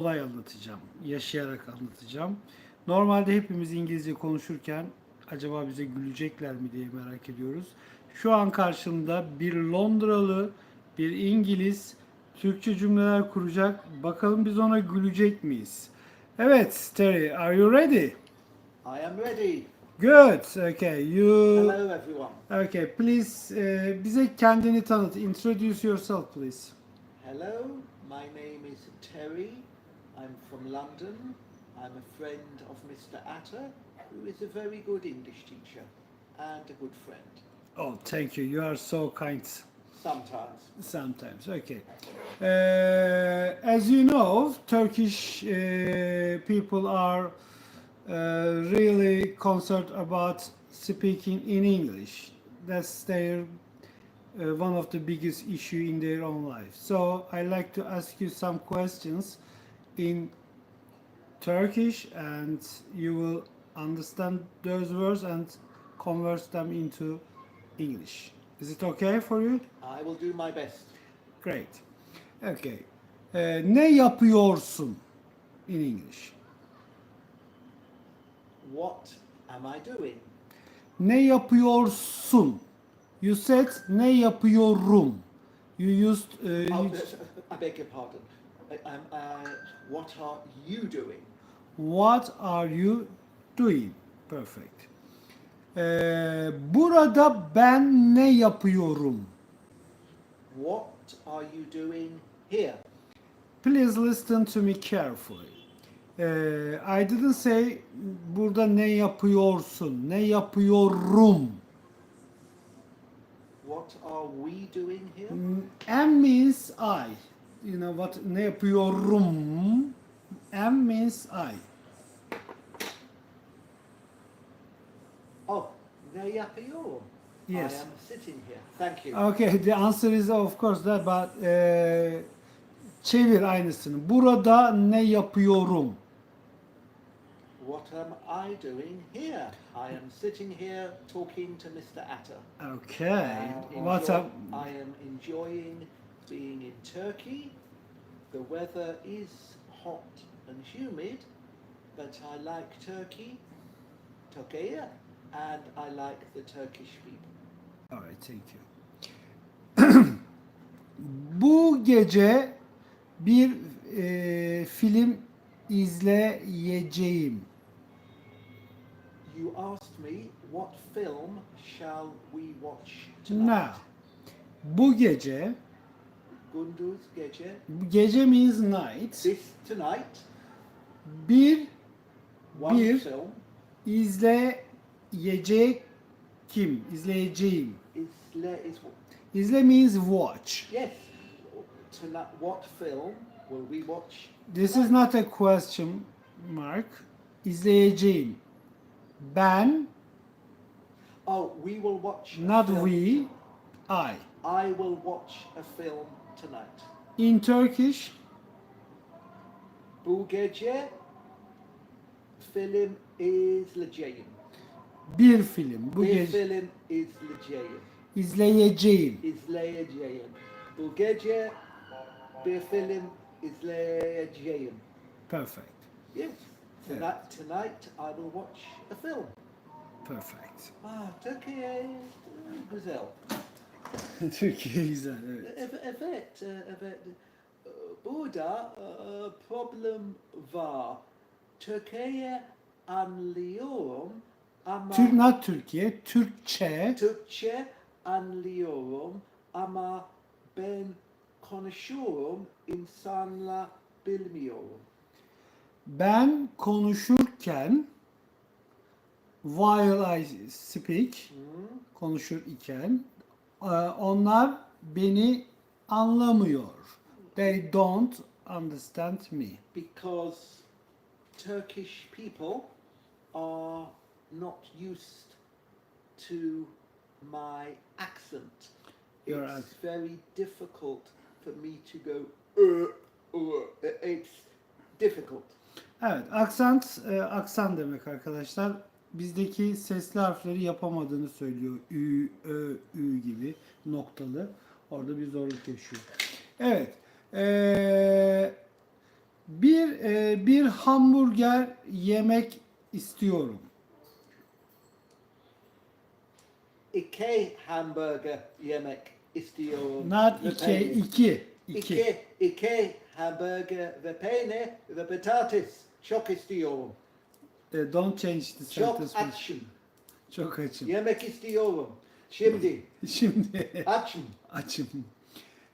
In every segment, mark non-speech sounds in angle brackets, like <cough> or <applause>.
olay anlatacağım. Yaşayarak anlatacağım. Normalde hepimiz İngilizce konuşurken acaba bize gülecekler mi diye merak ediyoruz. Şu an karşımda bir Londralı, bir İngiliz Türkçe cümleler kuracak. Bakalım biz ona gülecek miyiz? Evet, Terry, are you ready? I am ready. Good. Okay, you Hello, everyone. Okay, please eh, bize kendini tanıt. Introduce yourself, please. Hello, my name is Terry. I'm from London. I'm a friend of Mr. Atter, who is a very good English teacher and a good friend. Oh, thank you. You are so kind. Sometimes. Sometimes, okay. Uh, as you know, Turkish uh, people are uh, really concerned about speaking in English. That's their uh, one of the biggest issue in their own life. So I like to ask you some questions in Turkish, and you will understand those words and convert them into English. Is it okay for you? I will do my best. Great. Okay. Ee, ne yapıyorsun in English? What am I doing? Ne yapıyorsun? You said ne yapıyorum. You used uh, Oh, <laughs> I beg your pardon. I, um, uh, what are you doing? what are you doing? Perfect. Ee, burada ben ne yapıyorum? What are you doing here? Please listen to me carefully. Ee, I didn't say burada ne yapıyorsun, ne yapıyorum. What are we doing here? M means I. You know what? Ne yapıyorum? M means I. Oh, ne yapıyorum? Yes. I am sitting here. Thank you. Okay, the answer is of course that, but eh, çevir aynısını. Burada ne yapıyorum? What am I doing here? I am sitting here talking to Mr. Atter. Okay. What up? I am enjoying being in Turkey. The weather is hot and humid, but I like Turkey, Turkey, and I like the Turkish people. Alright, thank you. <clears throat> Bu gece bir eh, film izleyeceğim. You asked me what film shall we watch tonight? Now, bu gece, Gunduz Gece. gece means night. This tonight, Bir one Bir. film izleyecek kim? İzleyeceğim. is le- is İzle means watch. yes. Tonight, what film will we watch? This is not a question mark. İzleyeceğim. Ben, Oh, we will watch. not we, I. I will watch a film tonight. In Turkish, Bu gece film izleyeceğim. bir film. Bu Bir gece film izleyeceğim. izleyeceğim. İzleyeceğim. Bu gece bir film izleyeceğim. Perfect. Yes. Tonight, tonight I will watch a film. Perfect. Ah, Türkiye güzel. <laughs> Türkiye güzel, evet. Evet, evet, evet. Burada e, problem var. Türkiye anlıyorum ama Türk, not Türkiye, Türkçe. Türkçe anlıyorum ama ben konuşuyorum insanla bilmiyorum. Ben konuşurken while I speak konuşur iken onlar beni anlamıyor. They don't understand me. Because Turkish people are not used to my accent. Your it's accent. very difficult for me to go. Uh, uh, it's difficult. Evet, aksant e, aksan demek arkadaşlar. Bizdeki sesli harfleri yapamadığını söylüyor. Ü, ö, ü gibi noktalı. Orada bir zorluk yaşıyor. Evet. e, Bir e, bir hamburger yemek istiyorum. İki hamburger yemek istiyorum. Not iki, iki, iki. İki, iki hamburger ve peynir ve patates. Çok istiyorum. E, don't change the Çok sentence. please. açım. Çok açım. Yemek istiyorum. Şimdi <laughs> Şimdi açım. açım.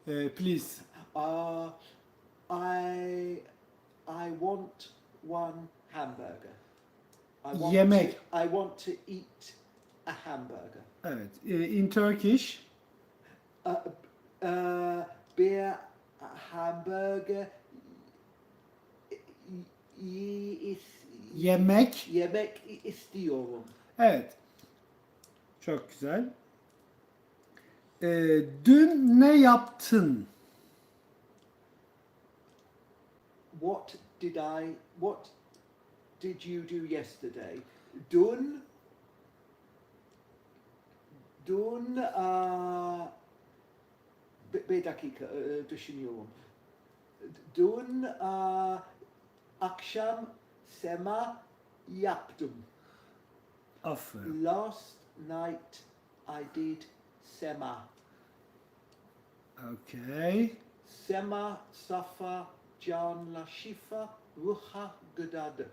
E, please. Uh, I I want one hamburger. I want Yemek. To, I want to eat a hamburger. Evet. E, in Turkish Uh, uh, bir hamburger y- y- is, yemek. yemek istiyorum. Evet. Çok güzel. E, dün ne yaptın? What did I? What did you do yesterday? Dun. Dun. Uh, bir, bir dakika e, düşünüyorum. Dün uh, akşam sema yaptım. Aferin. Last night I did sema. Okay. Sema safa canla şifa ruha gıdadır.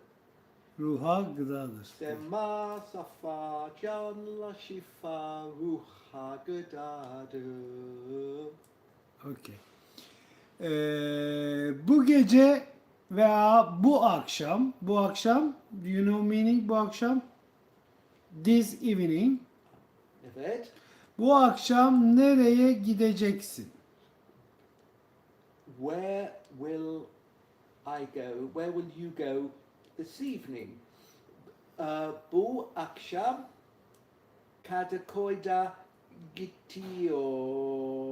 Ruha gıdadır. Sema safa canla şifa ruha gıdadır. Okay. E, bu gece veya bu akşam, bu akşam, do you know meaning bu akşam? This evening. Evet. Bu akşam nereye gideceksin? Where will I go? Where will you go this evening? Uh, bu akşam Kadıköy'de gidiyorum.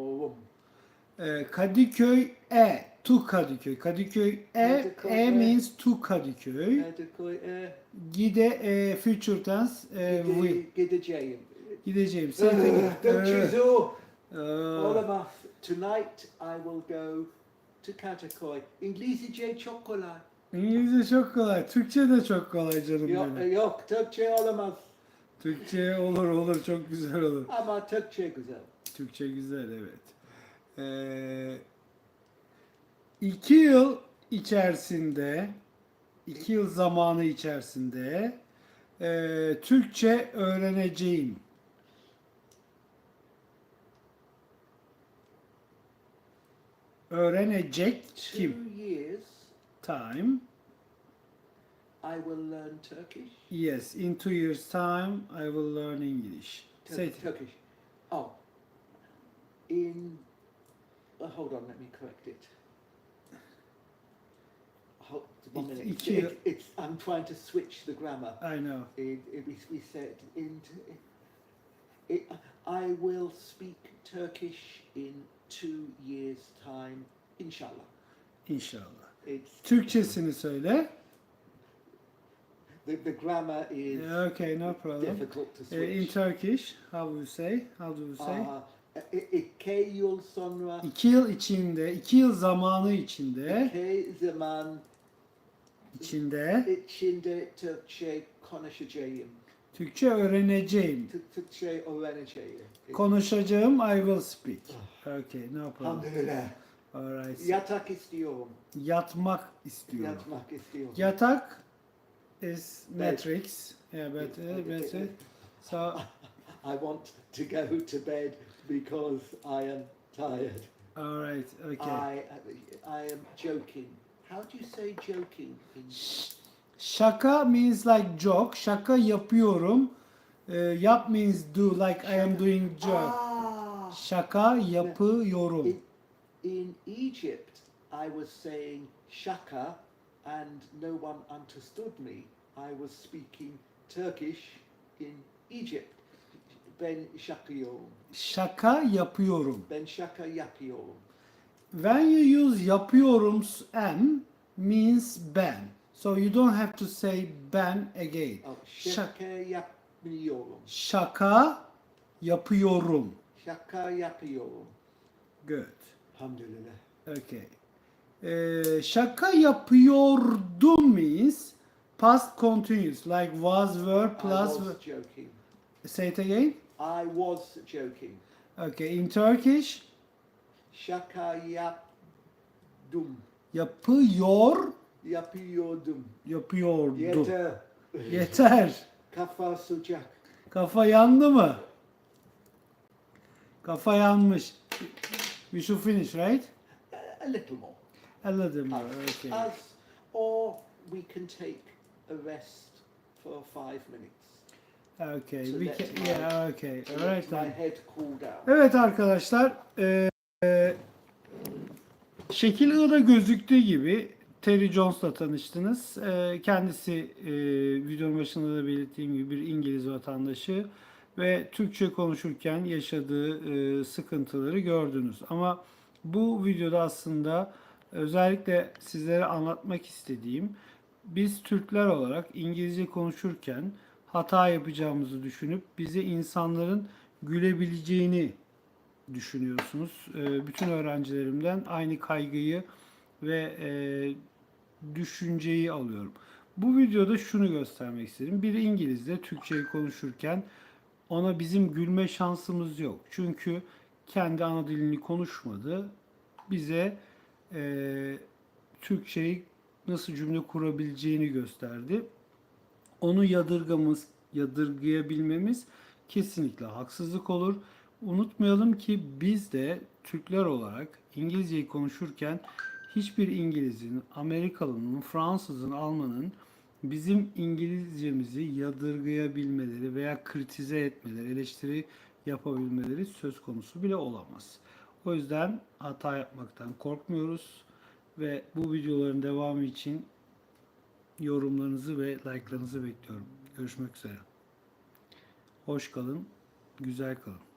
Ee, Kadıköy E. To Kadıköy. Kadıköy E. Kadıköy E E. means to Kadıköy. Kadıköy'e Gide e, future tense e, will. gideceğim. Gideceğim. Same thing. Don't you Ee, do? ee, Olamaz. Tonight I will go to Kadıköy. İngilizce çok kolay. İngilizce çok kolay. Türkçe de çok kolay canım Yok, benim. yok Türkçe olamaz. Türkçe olur olur çok güzel olur. Ama Türkçe güzel. Türkçe güzel evet. Ee, iki yıl içerisinde, iki yıl zamanı içerisinde e, Türkçe öğreneceğim. Öğrenecek Two kim? years Time. I will learn Turkish. Yes, in two years time I will learn English. Tur- Say. Turkish. Oh, in. Uh, hold on, let me correct it. Hold, one İki- minute. It- it's, I'm trying to switch the grammar. I know. It, it, we, we said in. It, I will speak Turkish in two years' time, inshallah. İnşallah. It's Türkçesini söyle. the, the grammar is Yeah, okay, no problem. difficult to Uh, in. Turkish, how do you say? How do you say? I- iki yıl sonra İki yıl içinde, iki yıl zamanı içinde, iki zaman içinde içinde Türkçe konuşacağım. Türkçe öğreneceğim. Türk- Türkçe öğreneceğim. Konuşacağım, I will speak. Okay, no problem. Alhamdulillah. Alright. Yatak istiyorum. Yatmak istiyorum. Yatmak istiyorum. Yatak is matrix. Yeah, but, uh, but, uh, so, I want to go to bed because I am tired. alright, okay. I I am joking. How do you say joking in Şaka means like joke. Şaka yapıyorum. Uh, yap means do, like I am doing joke. Ah, Şaka yapıyorum. in, in Egypt, I was saying shaka, and no one understood me. I was speaking Turkish in Egypt. Ben şakıyorum. Şaka yapıyorum. Ben şaka yapıyorum. When you use yapıyorum am means ben. So you don't have to say ben again. Oh, Şak- şaka yapıyorum. şaka yapıyorum. Şaka yapıyorum. Good. Alhamdulillah. Okay. Ee, şaka yapıyordum means past continuous like was were I plus was joking. say it again. I was joking. Okay, in Turkish Şaka yaptım. yapıyor Yapıyordum. yapıyordum. Yeter. <laughs> Yeter. Kafa sıcak. Kafa yandı mı? Kafa yanmış. We should finish, right? A little more. A little more. Okay. as, or we can take a rest for five minutes. Okay. So We can, yeah, okay. All right then. Evet arkadaşlar, eee, şekil I'da gözüktüğü gibi Terry Jones'la tanıştınız. Eee, kendisi eee videonun başında da belirttiğim gibi bir İngiliz vatandaşı ve Türkçe konuşurken yaşadığı eee, sıkıntıları gördünüz. Ama bu videoda aslında özellikle sizlere anlatmak istediğim biz Türkler olarak İngilizce konuşurken hata yapacağımızı düşünüp bize insanların gülebileceğini düşünüyorsunuz. Ee, Bütün öğrencilerimden aynı kaygıyı ve e, düşünceyi alıyorum. Bu videoda şunu göstermek istedim. Bir İngilizce Türkçeyi konuşurken ona bizim gülme şansımız yok. Çünkü kendi ana dilini konuşmadı. Bize e, Türkçeyi nasıl cümle kurabileceğini gösterdi. Onu yadırgamız, yadırgayabilmemiz kesinlikle haksızlık olur. Unutmayalım ki biz de Türkler olarak İngilizceyi konuşurken hiçbir İngiliz'in, Amerikalı'nın, Fransız'ın, Alman'ın bizim İngilizcemizi yadırgayabilmeleri veya kritize etmeleri, eleştiri yapabilmeleri söz konusu bile olamaz. O yüzden hata yapmaktan korkmuyoruz ve bu videoların devamı için yorumlarınızı ve like'larınızı bekliyorum. Görüşmek üzere. Hoş kalın, güzel kalın.